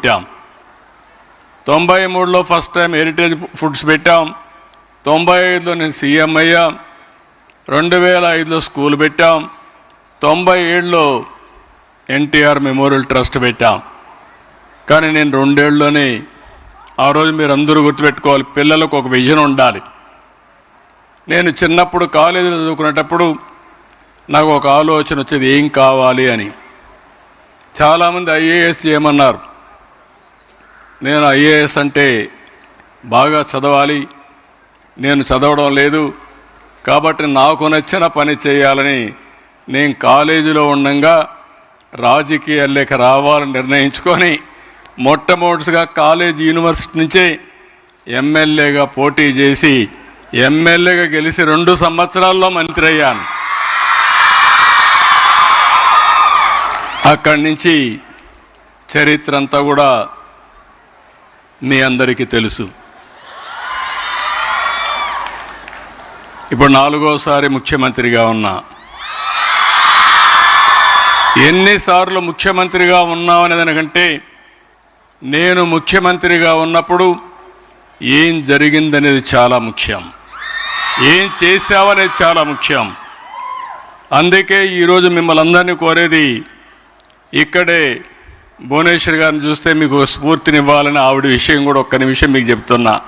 పెట్టాం. తొంభై మూడులో ఫస్ట్ టైం హెరిటేజ్ ఫుడ్స్ పెట్టాం. తొంభై ఐదులో నేను సీఎం అయ్యా. రెండు వేల ఐదులో స్కూల్ పెట్టాం. తొంభై ఏడులో ఎన్టీఆర్ మెమోరియల్ ట్రస్ట్ పెట్టాం. కానీ నేను రెండేళ్ళలోనే ఆ రోజు మీరు అందరూ గుర్తుపెట్టుకోవాలి పిల్లలకు ఒక విజన్ ఉండాలి. నేను చిన్నప్పుడు కాలేజీలో చదువుకునేటప్పుడు నాకు ఒక ఆలోచన వచ్చేది ఏం కావాలి అని. చాలామంది ఐఏఎస్ చేయమన్నారు. నేను ఐఏఎస్ అంటే బాగా చదవాలి. నేను చదవడం లేదు. కాబట్టి నాకు నచ్చిన పని చేయాలని నేను కాలేజీలో ఉండంగా రాజకీయాల్లోకి రావాలని నిర్ణయించుకొని మొట్టమొదటిగా కాలేజ్ యూనివర్సిటీ నుంచే ఎమ్మెల్యేగా పోటీ చేసి ఎమ్మెల్యేగా గెలిచి రెండు సంవత్సరాల్లో మంత్రి అయ్యాను. అక్కడి నుంచి చరిత్ర అంతా కూడా మీ అందరికీ తెలుసు. ఇప్పుడు నాలుగోసారి ముఖ్యమంత్రిగా ఉన్నా. ఎన్నిసార్లు ముఖ్యమంత్రిగా ఉన్నామనే దానికంటే నేను ముఖ్యమంత్రిగా ఉన్నప్పుడు ఏం జరిగిందనేది చాలా ముఖ్యం. ఏం చేశావనేది చాలా ముఖ్యం. అందుకే ఈరోజు మిమ్మల్ని అందరినీ కోరేది ఇక్కడే భువనేశ్వర్ గారిని చూస్తే మీకు స్ఫూర్తినివ్వాలని ఆవిడ విషయం కూడా ఒక్క నిమిషం మీకు చెప్తున్నా.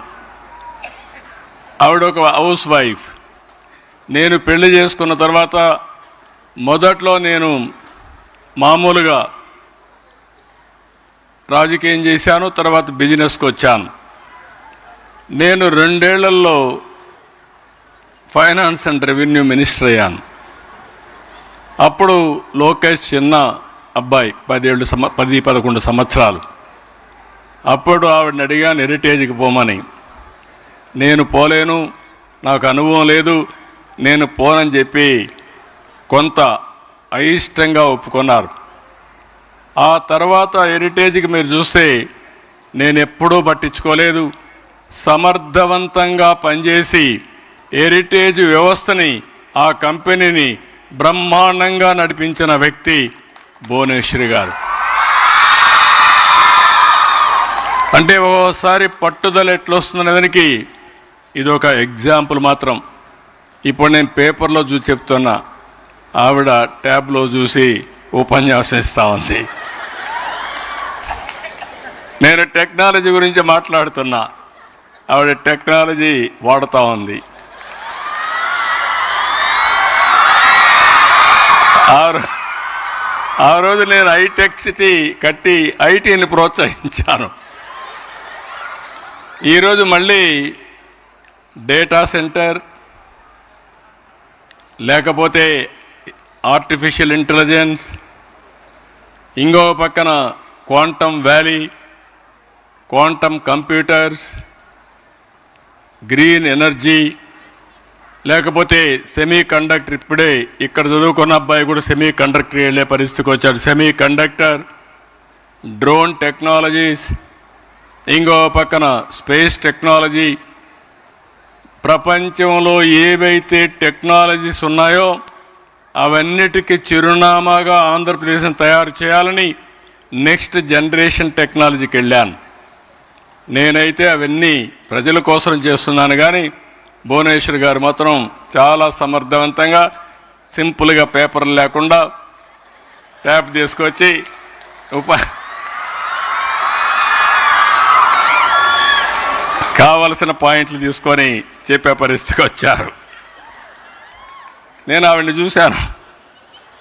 ఆవిడ ఒక హౌస్ వైఫ్. నేను పెళ్ళి చేసుకున్న తర్వాత మొదట్లో నేను మామూలుగా రాజకీయం చేశాను తర్వాత బిజినెస్కి వచ్చాను. నేను రెండేళ్ళలో ఫైనాన్స్ అండ్ రెవెన్యూ మినిస్టర్ అయ్యాను. అప్పుడు లోకేష్ చిన్న అబ్బాయి పదేళ్ళు సమ పది పదకొండు సంవత్సరాలు. అప్పుడు ఆవిడని అడిగాను హెరిటేజ్కి పోమని. నేను పోలేను నాకు అనుభవం లేదు నేను పోనని చెప్పి కొంత అయిష్టంగా ఒప్పుకున్నారు. ఆ తర్వాత హెరిటేజ్కి మీరు చూస్తే నేను ఎప్పుడూ పట్టించుకోలేదు. సమర్థవంతంగా పనిచేసి హెరిటేజ్ వ్యవస్థని ఆ కంపెనీని బ్రహ్మాండంగా నడిపించిన వ్యక్తి భువనేశ్వరి గారు. అంటే ఒక్కోసారి పట్టుదల ఎట్లొస్తుందనే దానికి ఇది ఒక ఎగ్జాంపుల్ మాత్రం. ఇప్పుడు నేను పేపర్లో చూసి చెప్తున్నా. ఆవిడ ట్యాబ్లో చూసి ఉపన్యాసం ఇస్తూ ఉంది. నేను టెక్నాలజీ గురించి మాట్లాడుతున్నా. ఆవిడ టెక్నాలజీ వాడుతూ ఉంది. ఆ ఆ రోజు నేను హైటెక్ సిటీ కట్టి ఐటీని ప్రోత్సహించాను. ఈరోజు మళ్ళీ డేటా సెంటర్ లేకపోతే ఆర్టిఫిషియల్ ఇంటెలిజెన్స్ ఇంకో పక్కన quantum valley quantum computers green energy లేకపోతే సెమీ కండక్టర్ ఇప్పుడే ఇక్కడ చదువుకున్న అబ్బాయి కూడా సెమీ కండక్టర్ వెళ్ళే పరిస్థితికి వచ్చాడు. సెమీ కండక్టర్ డ్రోన్ టెక్నాలజీస్ ఇంకో పక్కన స్పేస్ టెక్నాలజీ ప్రపంచంలో ఏవైతే టెక్నాలజీస్ ఉన్నాయో అవన్నిటికీ చిరునామాగా ఆంధ్రప్రదేశ్ని తయారు చేయాలని నెక్స్ట్ జనరేషన్ టెక్నాలజీకి వెళ్ళాను. నేనైతే అవన్నీ ప్రజల కోసం చేస్తున్నాను కానీ భువనేశ్వర్ గారు మాత్రం చాలా సమర్థవంతంగా సింపుల్గా పేపర్లు లేకుండా ట్యాప్ తీసుకొచ్చి ఉప కావలసిన పాయింట్లు తీసుకొని చెప్పే పరిస్థితికి వచ్చారు. నేను ఆవిడని చూశాను.